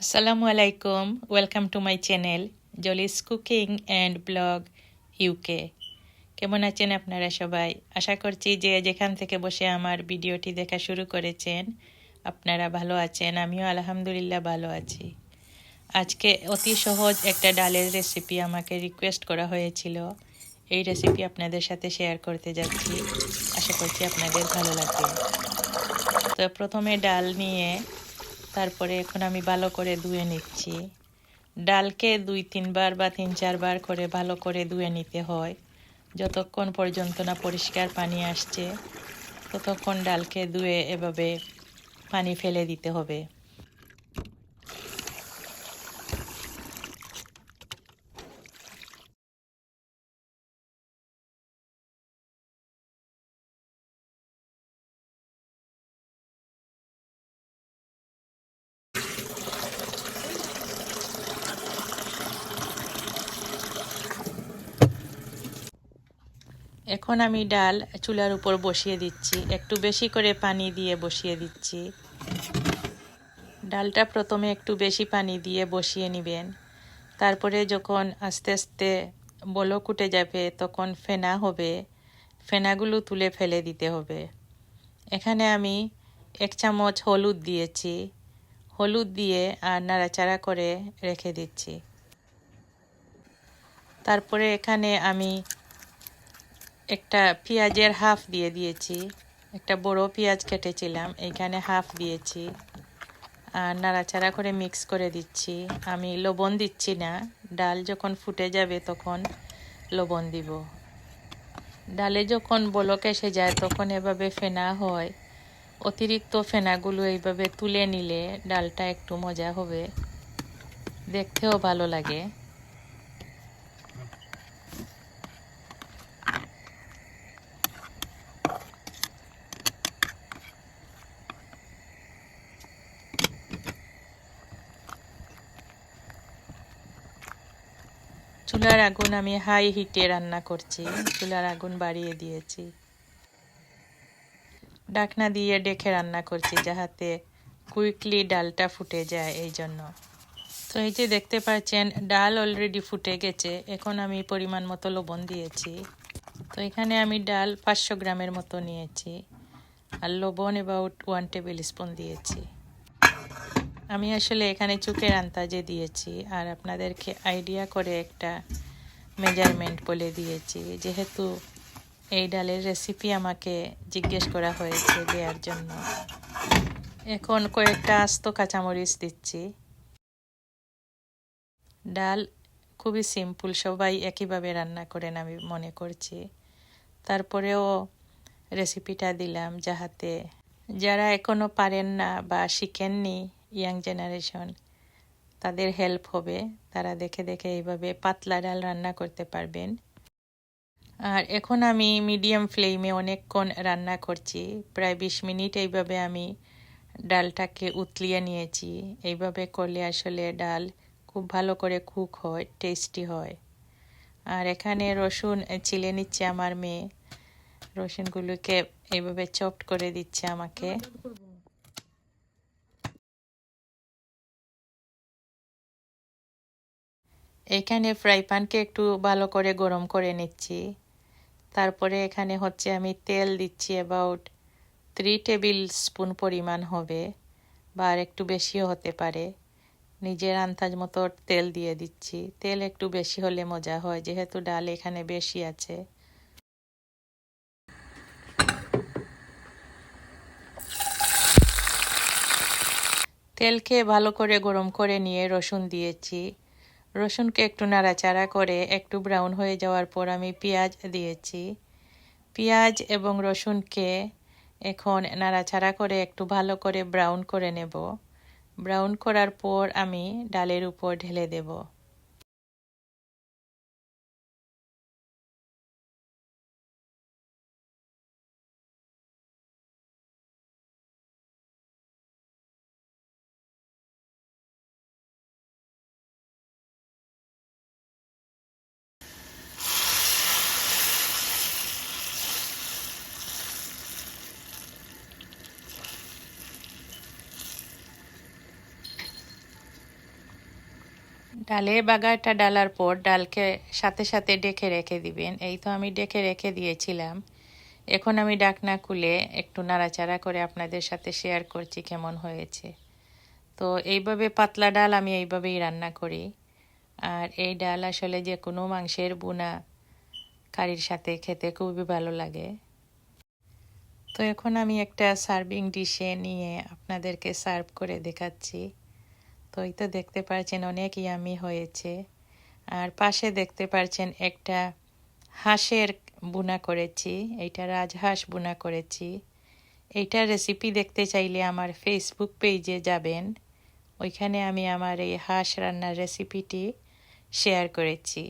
আসসালামু আলাইকুম welcome to my channel Jolly's cooking and blog UK কেমন আছেন আপনারা সবাই? আশা করছি যে যেখান থেকে বসে আমার ভিডিওটি দেখা শুরু করেছেন, আপনারা ভালো আছেন, আমিও আলহামদুলিল্লাহ ভালো আছি। আজকে অতি সহজ একটা ডালের রেসিপি আমাকে রিকোয়েস্ট করা হয়েছিল। এই রেসিপি আপনাদের সাথে শেয়ার করতে যাচ্ছি। আশা করছি আপনাদের ভালো লাগবে। তো প্রথমে ডাল নিয়ে তারপরে এখন আমি ভালো করে ধুয়ে নিচ্ছি। ডালকে দুই, তিনবার বা তিন, চারবার করে ভালো করে ধুয়ে নিতে হয়। যতক্ষণ পর্যন্ত না পরিষ্কার পানি আসছে, ততক্ষণ ডালকে ধুয়ে এভাবে পানি ফেলে দিতে হবে। এখন আমি ডাল চুলার উপর বসিয়ে দিচ্ছি। একটু বেশি করে পানি দিয়ে বসিয়ে দিচ্ছি। ডালটা প্রথমে একটু বেশি পানি দিয়ে বসিয়ে নেবেন। তারপরে যখন আস্তে আস্তে বলক উঠে যাবে, তখন ফেনা হবে। ফেনাগুলো তুলে ফেলে দিতে হবে। এখানে আমি এক চামচ হলুদ দিয়েছি। হলুদ দিয়ে আর নাড়াচাড়া করে রেখে দিচ্ছি। তারপরে এখানে আমি একটা পেঁয়াজের হাফ দিয়ে দিয়েছি। একটা বড় পেঁয়াজ কেটেছিলাম এখানে হাফ দিয়েছি। আর নাড়াচাড়া করে মিক্স করে দিচ্ছি। আমি লবণ দিচ্ছি না, ডাল যখন ফুটে যাবে তখন লবণ দিব। ডালে যখন বলক এসে যায় তখন এভাবে ফেনা হয়। অতিরিক্ত ফেনাগুলো এইভাবে তুলে নিলে ডালটা একটু মজা হবে। দেখতেও ভালো লাগে। চুলার আগুন আমি হাই হিটে রান্না করছি। চুলার আগুন বাড়িয়ে দিয়েছি। ডাকনা দিয়ে ডেকে রান্না করছি যাহাতে কুইকলি ডালটা ফুটে যায় এই জন্য। তো এই যে দেখতে পাচ্ছেন, ডাল অলরেডি ফুটে গেছে। এখন আমি পরিমাণ মতো লবণ দিয়েছি। তো এখানে আমি ডাল পাঁচশো গ্রামের মতো নিয়েছি। আর লবণ এবাউট ওয়ান টেবিল স্পুন দিয়েছি। আমি আসলে এখানে চুকের আন্তাজে দিয়েছি আর আপনাদেরকে আইডিয়া করে একটা মেজারমেন্ট বলে দিয়েছি। যেহেতু এই ডালের রেসিপি আমাকে জিজ্ঞেস করা হয়েছে দেওয়ার জন্য। এখন কয়েকটা আস্ত কাঁচামরিচ দিচ্ছি। ডাল খুবই সিম্পল সবাই একইভাবে রান্না করেন আমি মনে করছি। তারপরেও রেসিপিটা দিলাম যাহাতে যারা এখনও পারেন না বা শিখেননি ইয়াং জেনারেশন তাদের হেল্প হবে। তারা দেখে দেখে এইভাবে পাতলা ডাল রান্না করতে পারবেন। আর এখন আমি মিডিয়াম ফ্লেমে অনেকক্ষণ রান্না করছি। প্রায় বিশ মিনিট এইভাবে আমি ডালটাকে উতলিয়ে নিয়েছি। এইভাবে করলে আসলে ডাল খুব ভালো করে কুক হয় টেস্টি হয়। আর এখানে রসুন চিলে নিচ্ছে আমার মেয়ে। রসুনগুলোকে এইভাবে চপড করে দিচ্ছে আমাকে। এখানে ফ্রাই প্যানকে একটু ভালো করে গরম করে নিচ্ছি। তারপরে এখানে হচ্ছে আমি তেল দিচ্ছি অ্যাবাউট থ্রি টেবিল স্পুন পরিমাণ হবে বা আর একটু বেশিও হতে পারে। নিজের আন্দাজ মতো তেল দিয়ে দিচ্ছি। তেল একটু বেশি হলে মজা হয়, যেহেতু ডাল এখানে বেশি আছে। তেলকে ভালো করে গরম করে নিয়ে রসুন দিয়েছি। রসুনকে একটু নাড়াচাড়া করে একটু ব্রাউন হয়ে যাওয়ার পর আমি পেঁয়াজ দিয়েছি। পেঁয়াজ এবং রসুনকে এখন নাড়াচাড়া করে একটু ভালো করে ব্রাউন করে নেব। ব্রাউন করার পর আমি ডালের উপর ঢেলে দেব। ডালে বাগারটা ডালার পর ডালকে সাথে সাথে ডেকে রেখে দিবেন। এই তো আমি ডেকে রেখে দিয়েছিলাম। এখন আমি ডাকনা খুলে একটু নাড়াচাড়া করে আপনাদের সাথে শেয়ার করছি কেমন হয়েছে। তো এইভাবে পাতলা ডাল আমি এইভাবেই রান্না করি। আর এই ডাল আসলে যে কোনো মাংসের বুনা কারির সাথে খেতে খুবই ভালো লাগে। তো এখন আমি একটা সার্ভিং ডিশে নিয়ে আপনাদেরকে সার্ভ করে দেখাচ্ছি। তো এই তো দেখতে পাচ্ছেন অনেক ইয়ামি হয়েছে। আর পাশে দেখতে পাচ্ছেন একটা হাঁসের বুনা করেছি, এইটা রাজহাঁস বুনা করেছি। এইটার রেসিপি দেখতে চাইলে আমার ফেসবুক পেজে যাবেন। ওইখানে আমি আমার এই হাঁস রান্নার রেসিপিটি শেয়ার করেছি।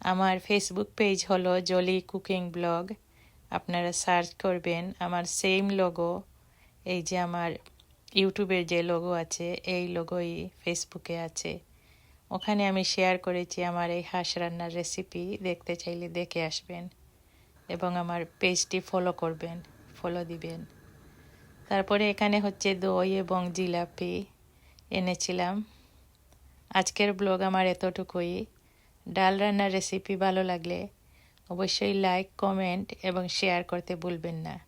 আমার ফেসবুক পেজ হলো জলি কুকিং ব্লগ আপনারা সার্চ করবেন, আমার সেম লোগো এই যে আমার ইউটিউবের যে লোগো আছে, এই লোগোই ফেসবুকে আছে। ওখানে আমি শেয়ার করেছি আমার এই হাঁস রান্নার রেসিপি দেখতে চাইলে দেখে আসবেন। এবং আমার পেজটি ফলো করবেন ফলো দিবেন। তারপরে এখানে হচ্ছে দই এবং জিলাপি এনেছিলাম। আজকের ব্লগ আমার এতটুকুই। ডাল রান্নার রেসিপি ভালো লাগলে অবশ্যই লাইক কমেন্ট এবং শেয়ার করতে ভুলবেন না।